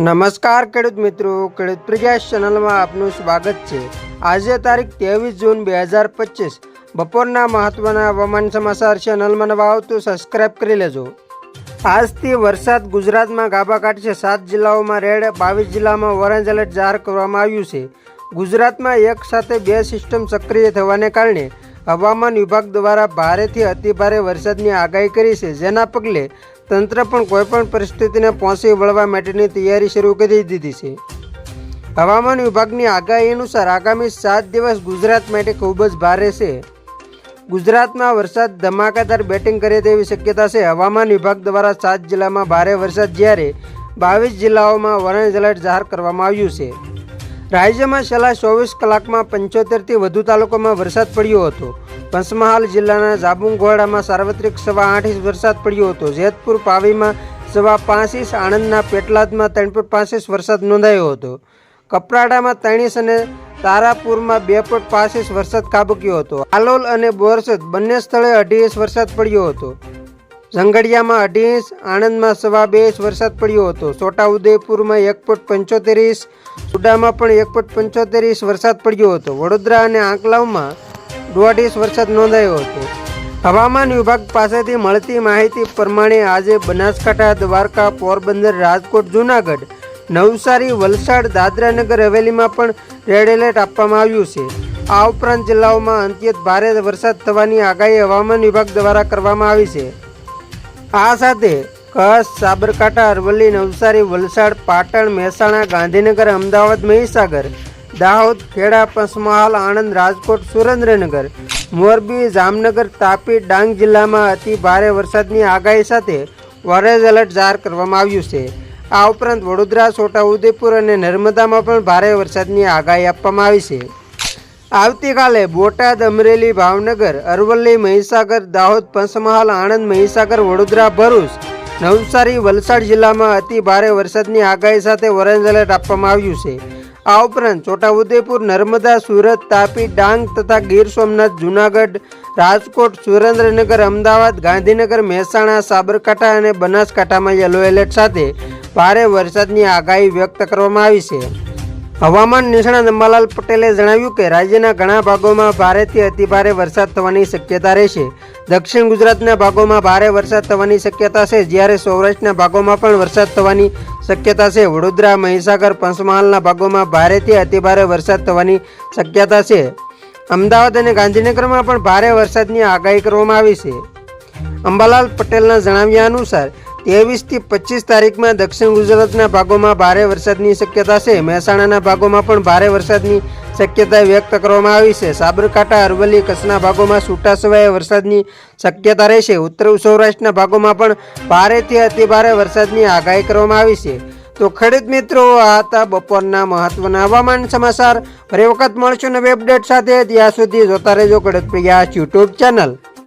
નમસ્કાર ખેડૂત મિત્રો, ખેડૂત પ્રયાસ ચેનલમાં આપનું સ્વાગત છે. આજે તારીખ ત્રેવીસ જૂન બે હજાર પચીસ. બપોરના મહત્વના હવામાન સમાચાર ચેનલમાં નવા આવતું સબસ્ક્રાઇબ કરી લેજો. આજથી વરસાદ ગુજરાતમાં ગાભા કાઢશે. સાત જિલ્લાઓમાં રેડ, બાવીસ જિલ્લામાં ઓરેન્જ એલર્ટ જાહેર કરવામાં આવ્યું છે. ગુજરાતમાં એક સાથે બે સિસ્ટમ સક્રિય થવાને કારણે હવામાન વિભાગ દ્વારા ભારેથી અતિભારે વરસાદની આગાહી કરી છે. જેના પગલે તંત્ર પણ કોઈપણ પરિસ્થિતિને પહોંચી વળવા માટેની તૈયારી શરૂ કરી દીધી છે. હવામાન વિભાગની આગાહી અનુસાર આગામી સાત દિવસ ગુજરાત માટે ખૂબ જ ભારે છે. ગુજરાતમાં વરસાદ ધમાકાદાર બેટિંગ કરે તેવી શક્યતા છે. હવામાન વિભાગ દ્વારા સાત જિલ્લામાં ભારે વરસાદ જ્યારે બાવીસ જિલ્લાઓમાં ઓરેન્જ એલર્ટ જાહેર કરવામાં આવ્યું છે. રાજ્યમાં છેલ્લા ચોવીસ કલાકમાં પંચોતેરથી વધુ તાલુકામાં વરસાદ પડ્યો હતો. પંચમહાલ જિલ્લાના જાબુંગોડામાં સાર્વત્રિક સવા આઠ ઇંચ વરસાદ પડ્યો હતો. જેતપુર પાવીમાં સવા પાંચ ઇંચ, આણંદના પેટલાદમાં ત્રણ પોઈન્ટ પાંચ ઇંચ વરસાદ નોંધાયો હતો. કપરાડામાં ત્રણ ઇંચ અને તારાપુરમાં બે પોઈન્ટ પાંચ ઇંચ વરસાદ ખાબક્યો હતો. આલોલ અને બોરસદ બંને સ્થળે અઢી ઇંચ વરસાદ પડ્યો હતો. ઝંગડિયામાં અઢી ઇંચ આણંદમાં સવા બે ઇંચ વરસાદ પડ્યો હતો. છોટાઉદેપુરમાં એક પોઈન્ટ પંચોતેર ઇંચ સુડામાં પણ એક પોઈન્ટ પંચોતેર ઇંચ વરસાદ પડ્યો હતો. વડોદરા અને આંકલાવમાં દોઢ ઇંચ વરસાદ નોંધાયો હતો. હવામાન વિભાગ પાસેથી મળતી માહિતી પ્રમાણે આજે બનાસકાંઠા, દ્વારકા, પોરબંદર, રાજકોટ, જૂનાગઢ, નવસારી, વલસાડ, દાદરાનગર હવેલીમાં પણ રેડ એલર્ટ આપવામાં આવ્યું છે. આ ઉપરાંત જિલ્લાઓમાં અંત્યત ભારે વરસાદ થવાની આગાહી હવામાન વિભાગ દ્વારા કરવામાં આવી છે. આ સાથે કચ્છ, સાબરકાંઠા, અરવલ્લી, નવસારી, વલસાડ, પાટણ, મહેસાણા, ગાંધીનગર, અમદાવાદ, મહીસાગર, દાહોદ, ખેડા, પંચમહાલ, આણંદ, રાજકોટ, સુરેન્દ્રનગર, મોરબી, જામનગર, તાપી, ડાંગ જિલ્લામાં અતિ ભારે વરસાદની આગાહી સાથે ઓરેન્જ એલર્ટ જાહેર કરવામાં આવ્યું છે. આ ઉપરાંત વડોદરા, છોટાઉદેપુર અને નર્મદામાં પણ ભારે વરસાદની આગાહી આપવામાં આવી છે. આવતીકાલે બોટાદ, અમરેલી, ભાવનગર, અરવલ્લી, મહીસાગર, દાહોદ, પંચમહાલ, આણંદ, મહીસાગર, વડોદરા, ભરૂચ, નવસારી, વલસાડ જિલ્લામાં અતિ ભારે વરસાદની આગાહી સાથે ઓરેન્જ એલર્ટ આપવામાં આવ્યું છે. આ ઉપરાંત છોટાઉદેપુર, નર્મદા, સુરત, તાપી, ડાંગ તથા ગીર સોમનાથ, જૂનાગઢ, રાજકોટ, સુરેન્દ્રનગર, અમદાવાદ, ગાંધીનગર, મહેસાણા, સાબરકાંઠા અને બનાસકાંઠામાં યલો એલર્ટ સાથે ભારે વરસાદની આગાહી વ્યક્ત કરવામાં આવી છે. હવામાન નિષ્ણાત અંબાલાલ પટેલે જણાવ્યું કે રાજ્યના ઘણા ભાગોમાં ભારેથી અતિભારે વરસાદ થવાની શક્યતા રહેશે. દક્ષિણ ગુજરાતના ભાગોમાં ભારે વરસાદ થવાની શક્યતા છે, જ્યારે સૌરાષ્ટ્રના ભાગોમાં પણ વરસાદ થવાની શક્યતા છે. વડોદરા, મહીસાગર, પંચમહાલના ભાગોમાં ભારેથી અતિભારે વરસાદ થવાની શક્યતા છે. અમદાવાદ અને ગાંધીનગરમાં પણ ભારે વરસાદની આગાહી કરવામાં આવી છે. અંબાલાલ પટેલના જણાવ્યા અનુસાર ત્રેવીસથી પચીસ તારીખમાં દક્ષિણ ગુજરાતના ભાગોમાં ભારે વરસાદની શક્યતા છે. મહેસાણાના ભાગોમાં પણ ભારે વરસાદની શક્યતા વ્યક્ત કરવામાં આવી છે. સાબરકાંઠા, અરવલ્લી, કચ્છના ભાગોમાં છૂટાછવાયા વરસાદની શક્યતા રહેશે ઉત્તર સૌરાષ્ટ્રના ભાગોમાં પણ ભારેથી અતિભારે વરસાદની આગાહી કરવામાં આવી છે. તો ખેડૂત મિત્રો, આ હતા બપોરના મહત્વના હવામાન સમાચાર. ફરી વખત મળશું નવી અપડેટ સાથે. ત્યાં સુધી જોતા રહેજો ખેડૂત પ્રિયા યુટ્યુબ ચેનલ.